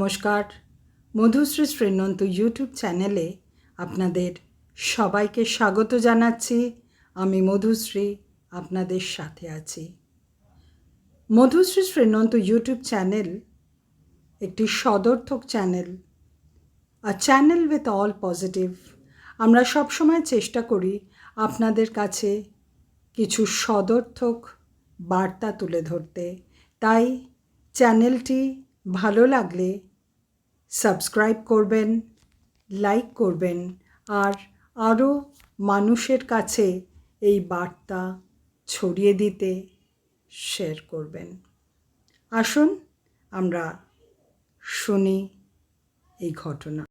নমস্কার। মধুশ্রী শ্রীনন্ত ইউটিউব চ্যানেলে আপনাদের সবাইকে স্বাগত জানাচ্ছি। আমি মধুশ্রী, আপনাদের সাথে আছি। মধুশ্রী শ্রীনন্ত ইউটিউব চ্যানেল একটি সদর্থক চ্যানেল আর চ্যানেল উইথ অল পজিটিভ আমরা সবসময় চেষ্টা করি আপনাদের কাছে কিছু সদর্থক বার্তা তুলে ধরতে। তাই চ্যানেলটি ভালো লাগলে সাবস্ক্রাইব করবেন, লাইক করবেন আর আরও মানুষের কাছে এই বার্তা ছড়িয়ে দিতে শেয়ার করবেন। আসুন আমরা শুনি এই ঘটনা।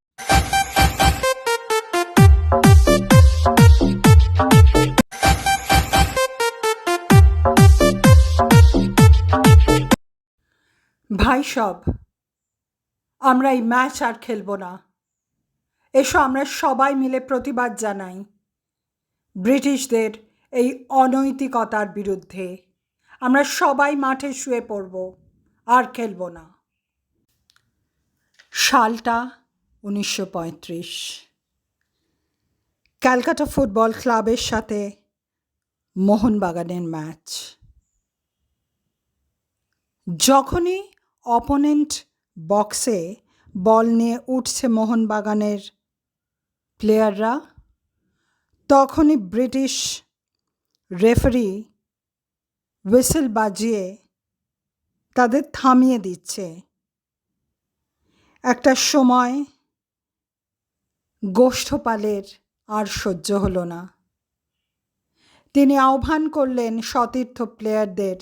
ভাই সব আমরা এই ম্যাচ আর খেলব না। এসো আমরা সবাই মিলে প্রতিবাদ জানাই। ব্রিটিশদের এই অনৈতিকতার বিরুদ্ধে আমরা সবাই মাঠে শুয়ে পড়ব, আর খেলব না। সালটা উনিশশো পঁয়ত্রিশ। ক্যালকাটা ফুটবল ক্লাবের সাথে মোহনবাগানের ম্যাচ। যখনই অপোনেন্ট বক্সে বল নিয়ে উঠছে মোহনবাগানের প্লেয়াররা। তখনই ব্রিটিশ রেফারি হুইসেল বাজিয়ে তাদের থামিয়ে দিচ্ছে। একটা সময় গোষ্ঠপালের আর সহ্য হলো না। তিনি আহ্বান করলেন সতীর্থ প্লেয়ারদের,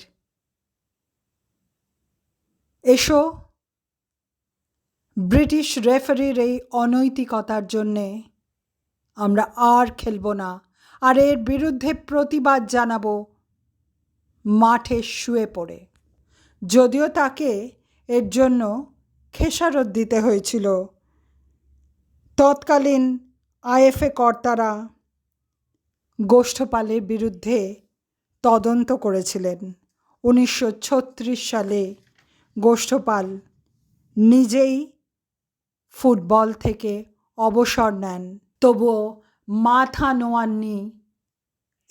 এসো ব্রিটিশ রেফারির এই অনৈতিকতার জন্যে আমরা আর খেলব না, আর এর বিরুদ্ধে প্রতিবাদ জানাব মাঠে শুয়ে পড়ে। যদিও তাকে এর জন্য খেসারত দিতে হয়েছিল। তৎকালীন আইএফএ কর্তারা গোষ্ঠপালের বিরুদ্ধে তদন্ত করেছিলেন। উনিশশো ছত্রিশ সালে গোষ্ঠপাল নিজেই ফুটবল থেকে অবসর নেন। তবুও মাথা নোয়াননি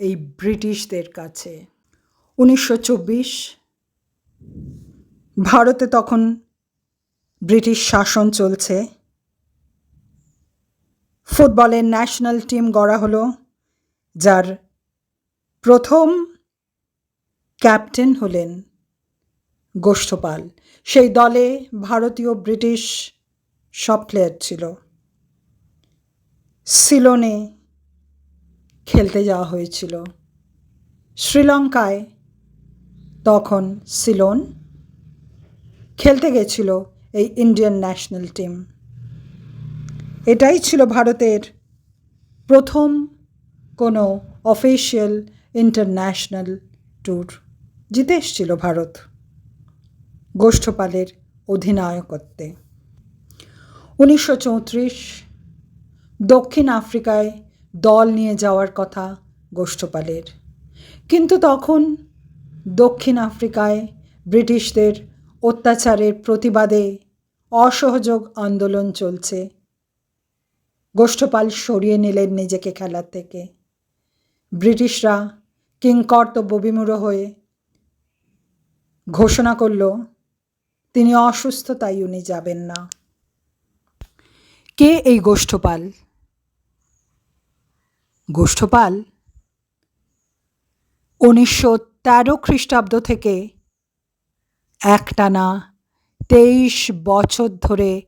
এই ব্রিটিশদের কাছে। উনিশশো চব্বিশ ভারতে তখন ব্রিটিশ শাসন চলছে। ফুটবলের ন্যাশনাল টিম গড়া হলো, যার প্রথম ক্যাপ্টেন হলেন গোষ্ঠপাল। সেই দলে ভারতীয় ব্রিটিশ সব প্লেয়ার ছিল। সিলনে খেলতে যাওয়া হয়েছিল। শ্রীলঙ্কায় তখন সিলন খেলতে গেছিল এই ইন্ডিয়ান ন্যাশনাল টিম এটাই ছিল ভারতের প্রথম কোনো অফিসিয়াল ইন্টারন্যাশনাল ট্যুর জিতে এসছিল ভারত গোষ্ঠপালের অধিনায়কত্বে। উনিশশো চৌত্রিশ, দক্ষিণ আফ্রিকায় দল নিয়ে যাওয়ার কথা গোষ্ঠপালের। কিন্তু তখন দক্ষিণ আফ্রিকায় ব্রিটিশদের অত্যাচারের প্রতিবাদে অসহযোগ আন্দোলন চলছে। গোষ্ঠপাল সরিয়ে নিলেন নিজেকে খেলার থেকে। ব্রিটিশরা কিংকর্তব্য বিমূঢ় হয়ে ঘোষণা করল, তিনি অসুস্থ, তাই উনি যাবেন না। কে এই গোষ্ঠপাল? গোষ্ঠপাল? উনিশশো তেরো খ্রিস্টাব্দ থেকে একটানা তেইশ বছর ধরে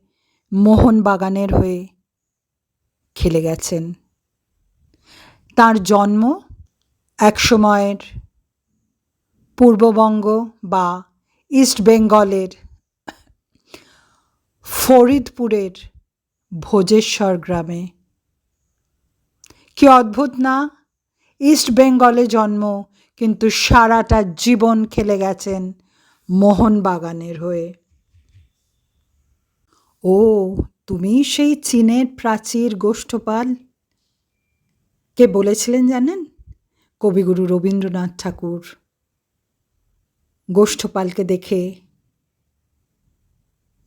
মোহনবাগানের হয়ে খেলে গেছেন। তার জন্ম এক সময়ের পূর্ববঙ্গ বা ইস্ট বেঙ্গলের ফরিদপুরের ভোজেশ্বর গ্রামে। কি অদ্ভুত না? ইস্ট বেঙ্গলে জন্ম, কিন্তু সারাটা জীবন খেলে গেছেন মোহনবাগানের হয়ে। ও তুমি সেই চীনের প্রাচীর গোষ্ঠপাল? কে বলেছিলেন জানেন? কবিগুরু রবীন্দ্রনাথ ঠাকুর। গোষ্ঠপালকে দেখে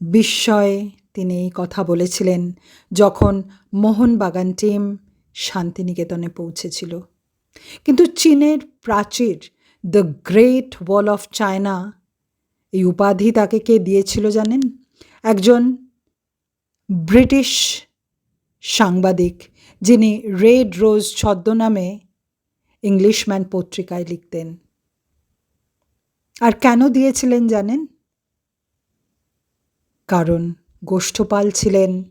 বিস্ময়ে তিনি এই কথা বলেছিলেন, যখন মোহনবাগান টিম শান্তিনিকেতনে পৌঁছেছিল। কিন্তু চীনের প্রাচীর the great wall of China এই উপাধি তাকে কে দিয়েছিল জানেন? একজন ব্রিটিশ সাংবাদিক, যিনি রেড রোজ ছদ্মনামে ইংলিশম্যান পত্রিকায় লিখতেন। আর কেন দিয়েছিলেন জানেন? কারণ গোষ্ঠপাল ছিলেন।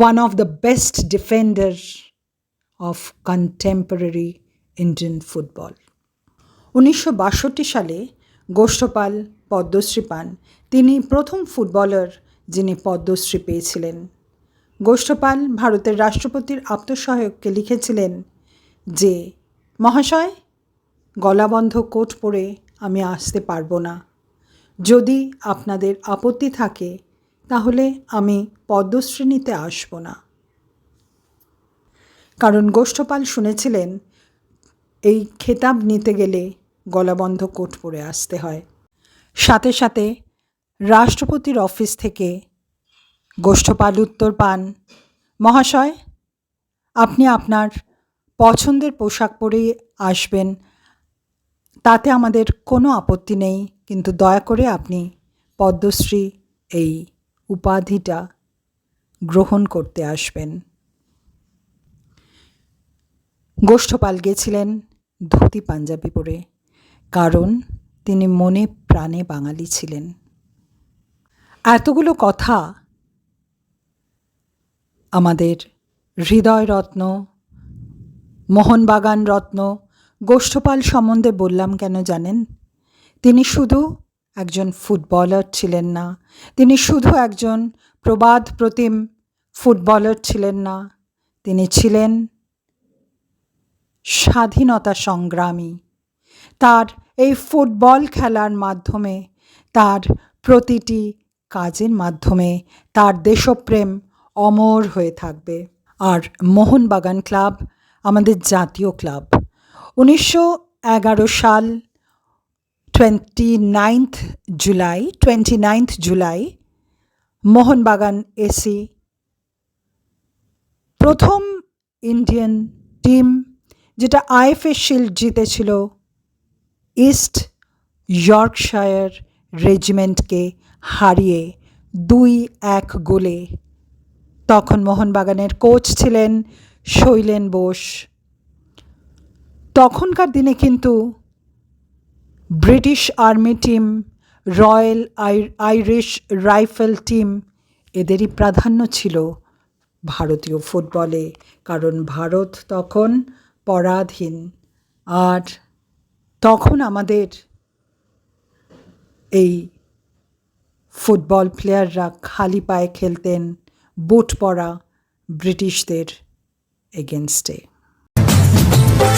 One of the best defender of contemporary Indian football উনিশশো বাষট্টি সালে গোষ্ঠপাল পদ্মশ্রী পান। তিনি প্রথম ফুটবলার যিনি পদ্মশ্রী পেয়েছিলেন। গোষ্ঠপাল ভারতের রাষ্ট্রপতির আত্মসহায়ককে লিখেছিলেন যে, মহাশয়, গলাবন্ধ কোট পরে আমি আসতে পারব না। যদি আপনাদের আপত্তি থাকে তাহলে আমি পদ্মশ্রী নিতে আসব না। কারণ গোষ্ঠপাল শুনেছিলেন, এই খেতাব নিতে গেলে গলাবন্ধ কোট পরে আসতে হয়। সাথে সাথে রাষ্ট্রপতির অফিস থেকে গোষ্ঠপাল উত্তর পান, মহাশয়, আপনি আপনার পছন্দের পোশাক পরেই আসবেন। তাতে আমাদের কোনো আপত্তি নেই, কিন্তু দয়া করে আপনি পদ্মশ্রী এই উপাধিটা গ্রহণ করতে আসবেন। গোষ্ঠপাল গেছিলেন ধুতি পাঞ্জাবি পরে, কারণ তিনি মনে প্রাণে বাঙালি ছিলেন। এতগুলো কথা আমাদের হৃদয় রত্ন, মোহনবাগান রত্ন, গোষ্ঠপাল সম্বন্ধে বললাম কেন জানেন? তিনি শুধু একজন ফুটবলার ছিলেন না। তিনি শুধু একজন প্রবাদ প্রতিম ফুটবলার ছিলেন না। তিনি ছিলেন স্বাধীনতা সংগ্রামী। তার এই ফুটবল খেলার মাধ্যমে, তার প্রতিটি কাজের মাধ্যমে তার দেশপ্রেম অমর হয়ে থাকবে। আর মোহনবাগান ক্লাব, আমাদের জাতীয় ক্লাব, উনিশশো এগারো সাল twenty ninth July twenty ninth July Mohun Bagan AC প্রথম ইন্ডিয়ান টিম যেটা আইএফএ শিল্ড জিতেছিল ইস্ট ইয়র্কশায়ার রেজিমেন্টকে হারিয়ে দুই এক গোলে। তখন মোহনবাগানের কোচ ছিলেন শৈলেন বোস। তখনকার দিনে কিন্তু British army team, Royal Irish rifle team এদেরই প্রাধান্য ছিল ভারতীয় ফুটবলে, কারণ ভারত তখন পরাধীন। আর তখন আমাদের এই ফুটবল প্লেয়াররা খালি পায়ে খেলতেন, বুট পরা ব্রিটিশদের এগেনস্টে।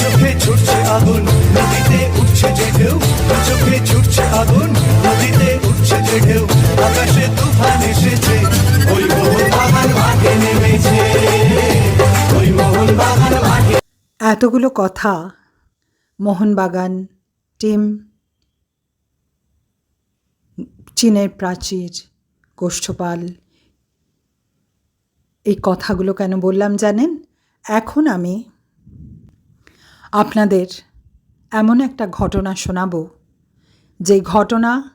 চোখে ছুটছে আগুন, নদীতে উঠছে যে ঢেউ। চোখে ছুটছে আগুন, নদীতে উঠছে যে ঢেউ। আকাশে তুফান এসেছে, ওই মোহন বাগান মাঠে নেমেছে। ওই মোহন বাগান মাঠে এতগুলো কথা মোহনবাগান টিম, চীনের প্রাচীর, গোষ্ঠপাল, এই কথাগুলো কেন বললাম জানেন? এখন আমি আপনাদের এমন একটা ঘটনা শোনাবো যে ঘটনা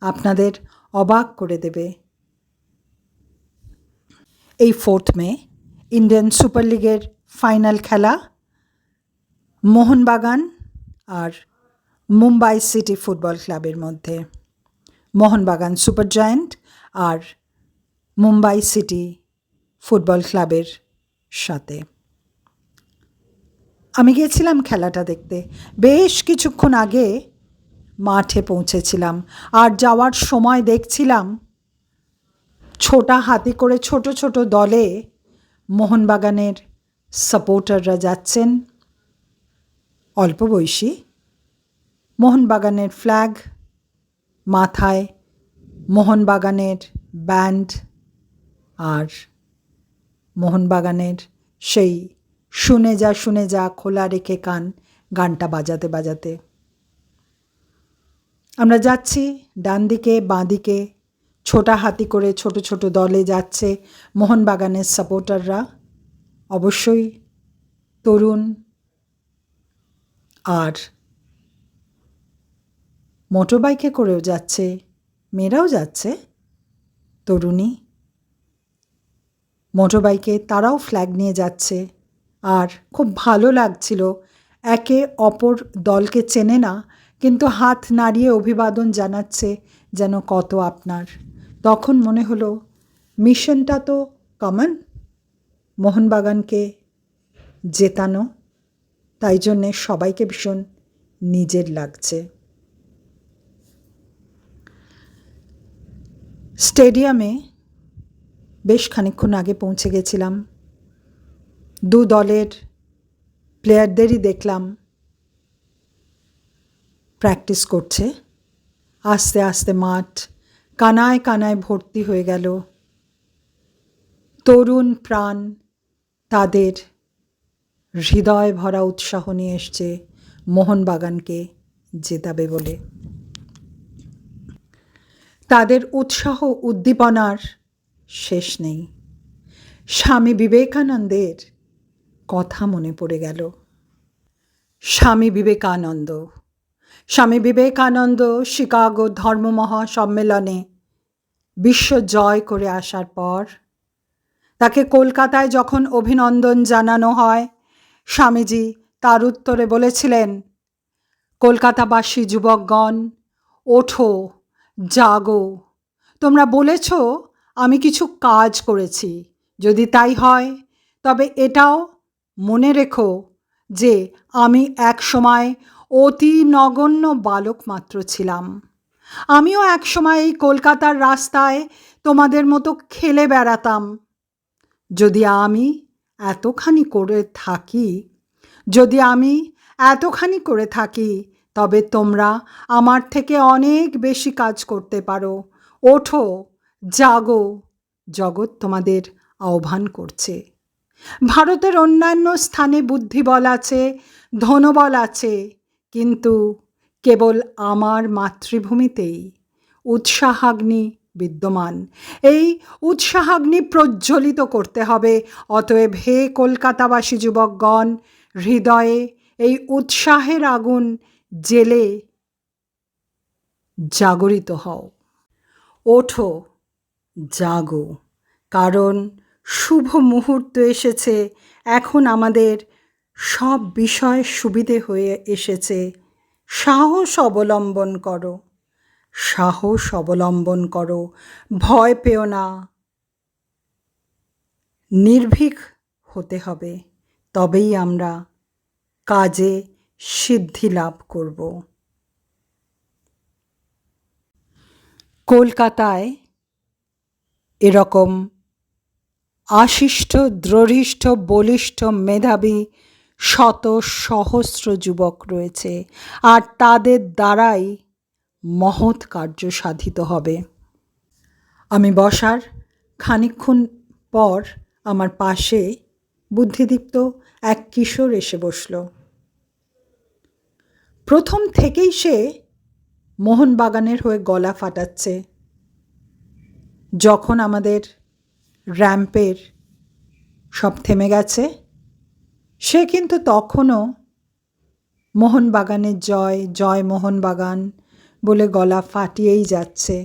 আপনাদের অবাক করে দেবে। এই ফোর্থ মে, ইন্ডিয়ান সুপার লিগের ফাইনাল খেলা, মোহনবাগান আর মুম্বাই সিটি ফুটবল ক্লাবের মধ্যে। মোহনবাগান সুপার জায়েন্ট আর মুম্বাই সিটি ফুটবল ক্লাবের সাথে। আমি গিয়েছিলাম খেলাটা দেখতে। বেশ কিছুক্ষণ আগে মাঠে পৌঁছেছিলাম আর যাওয়ার সময় দেখছিলাম ছোটা হাতি করে ছোট ছোট দলে মোহনবাগানের সাপোর্টাররা যাচ্ছেন। অল্প বয়সী মোহনবাগানের ফ্ল্যাগ মাথায় মোহনবাগানের ব্যান্ড আর মোহনবাগানের সেই শুনে যা শুনে যা, খোলা রেখে কান, গানটা বাজাতে বাজাতে। আমরা যাচ্ছি ডান দিকে বাঁ দিকে ছোটা হাতি করে ছোট ছোট দলে যাচ্ছে মোহনবাগানের সাপোর্টাররা। অবশ্যই তরুণ আর মোটরবাইকে করেও যাচ্ছে, মেয়েরাও যাচ্ছে, তরুণী। মোটরবাইকে তারাও ফ্ল্যাগ নিয়ে যাচ্ছে। আর খুব ভালো লাগছিল। একে অপর দলকে চেনে না, কিন্তু হাত নাড়িয়ে অভিবাদন জানাচ্ছে যেন কত আপনার। তখন মনে হলো, মিশনটা তো কমন, মোহনবাগানকে জেতানো, তাই জন্যে সবাইকে ভীষণ নিজের লাগছে। স্টেডিয়ামে বেশ খানিকক্ষণ আগে পৌঁছে গেছিলাম। দু দলের প্লেয়ারদেরই দেখলাম প্র্যাকটিস করছে। আস্তে আস্তে মাঠ কানায় কানায় ভর্তি হয়ে গেল। তরুণ প্রাণ তাদের হৃদয় ভরা উৎসাহ নিয়ে এসছে মোহনবাগানকে জেতাবে বলে। তাদের উৎসাহ উদ্দীপনার শেষ নেই। স্বামী বিবেকানন্দের কথা মনে পড়ে গেল। স্বামী বিবেকানন্দ। স্বামী বিবেকানন্দ শিকাগো ধর্ম মহাসম্মেলনে বিশ্ব জয় করে আসার পর তাকে কলকাতায় যখন অভিনন্দন জানানো হয়, স্বামীজি তার উত্তরে বলেছিলেন, কলকাতাবাসী যুবকগণ, ওঠো, জাগো। তোমরা বলেছ, আমি কিছু কাজ করেছি। যদি তাই হয়, তবে এটাও মনে রেখো যে আমি এক সময় অতি নগণ্য বালক মাত্র ছিলাম। আমিও এক সময় এই কলকাতার রাস্তায় তোমাদের মতো খেলে বেড়াতাম। যদি আমি এতখানি করে থাকি, যদি আমি এতখানি করে থাকি, তবে তোমরা আমার থেকে অনেক বেশি কাজ করতে পারো। ওঠো, জাগো, জগৎ তোমাদের আহ্বান করছে। ভারতের অন্যান্য স্থানে বুদ্ধিবল আছে ধনবল আছে, কিন্তু কেবল আমার মাতৃভূমিতেই। উৎসাহাগ্নি বিদ্যমান। এই উৎসাহাগ্নি প্রজ্বলিত করতে হবে, অতএব হে কলকাতাবাসী যুবকগণ, হৃদয়ে এই উৎসাহের আগুন জেলে জাগরিত হও। ওঠো, জাগো, কারণ শুভ মুহূর্ত এসেছে। এখন আমাদের সব বিষয় সুবিধে হয়ে এসেছে। সাহস অবলম্বন করো। সাহস অবলম্বন করো। ভয় পেও না। নির্ভীক হতে হবে। তবেই আমরা কাজে সিদ্ধি লাভ করব। কলকাতায় এরকম আশিষ্ট দ্রঢ়িষ্ঠ বলিষ্ঠ মেধাবী শত সহস্র যুবক রয়েছে আর তাদের দ্বারাই মহৎ কার্য সাধিত হবে। আমি বসার খানিকক্ষণ পর আমার পাশে বুদ্ধিদীপ্ত এক কিশোর এসে বসল। প্রথম থেকেই সে মোহনবাগানের হয়ে গলা ফাটাচ্ছে। যখন আমাদের র্যাম্পের সব থেমে গেছে। সে কিন্তু তখনও মোহনবাগানের জয় জয় মোহনবাগান বলে গলা ফাটিয়েই যাচ্ছে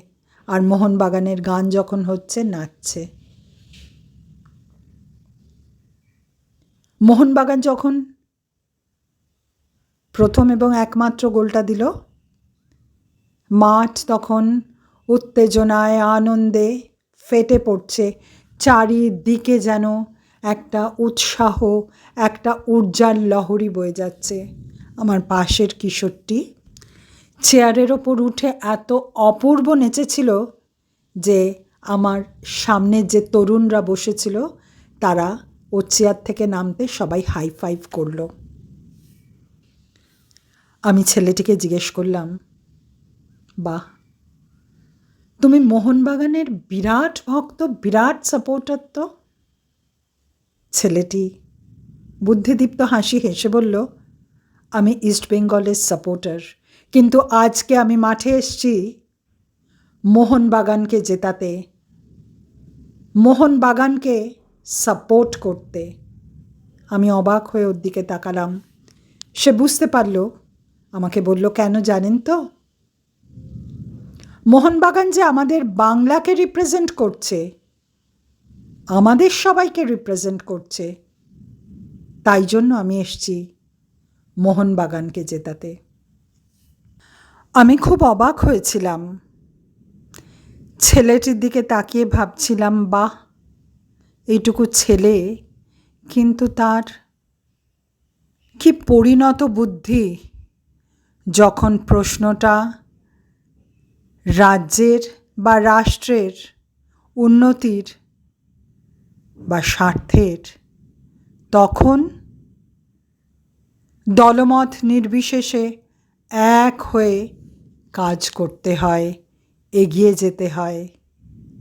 আর মোহনবাগানের গান যখন হচ্ছে, নাচছে। মোহনবাগান যখন প্রথম এবং একমাত্র গোলটা দিল, মাঠ তখন উত্তেজনায়, আনন্দে ফেটে পড়ছে। চারিদিকে যেন একটা উৎসাহ, একটা ঊর্জার লহরী বয়ে যাচ্ছে। আমার পাশের কিশোরটি চেয়ারের ওপর উঠে এত অপূর্ব নেচেছিল যে আমার সামনে যে তরুণরা বসেছিল, তারা ও চেয়ার থেকে নামতে সবাই হাই ফাইভ করল। আমি ছেলেটিকে জিজ্ঞেস করলাম, বাহ তুমি মোহনবাগানের বিরাট ভক্ত, বিরাট সাপোর্টার তো। ছেলেটি বুদ্ধিদীপ্ত হাসি হেসে বলল, আমি ইস্ট বেঙ্গলের সাপোর্টার, কিন্তু আজকে আমি মাঠে এসছি মোহনবাগানকে জেতাতে, মোহনবাগানকে সাপোর্ট করতে। আমি অবাক হয়ে ওর দিকে তাকালাম। সে বুঝতে পারল, আমাকে বলল, কেন জানেন তো মোহনবাগান যে আমাদের বাংলাকে রিপ্রেজেন্ট করছে, আমাদের সবাইকে রিপ্রেজেন্ট করছে, তাই জন্য আমি এসছি মোহনবাগানকে জেতাতে। আমি খুব অবাক হয়েছিলাম। ছেলেটির দিকে তাকিয়ে ভাবছিলাম, বাহ, এইটুকু ছেলে, কিন্তু তার কি পরিণত বুদ্ধি? যখন প্রশ্নটা রাজ্যের বা রাষ্ট্রের উন্নতির বা স্বার্থের, তখন দলমত নির্বিশেষে এক হয়ে কাজ করতে হয়, এগিয়ে যেতে হয়,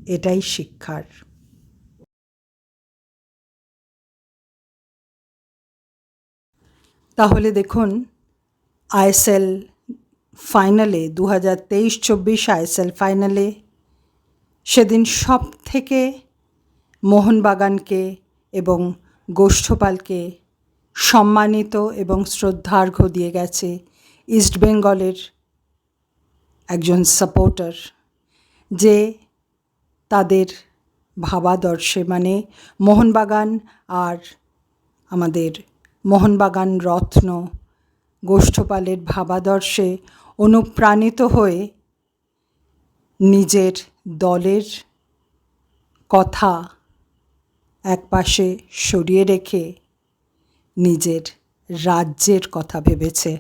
এটাই শিক্ষার। তাহলে দেখুন, আইএসএল ফাইনালে দু হাজার তেইশ চব্বিশ আইএসএল ফাইনালে, সেদিন সব থেকে মোহনবাগানকে এবং গোষ্ঠপালকে সম্মানিত এবং শ্রদ্ধার্ঘ্য দিয়ে গেছে ইস্টবেঙ্গলের একজন সাপোর্টার, যে তাদের ভাবাদর্শে মানে মোহনবাগান আর আমাদের মোহনবাগান রত্ন গোষ্ঠপালের ভাবাদর্শে অনুপ্রাণিত হয়ে নিজের দলের কথা একপাশে সরিয়ে রেখে নিজের রাজ্যের কথা ভেবেছে।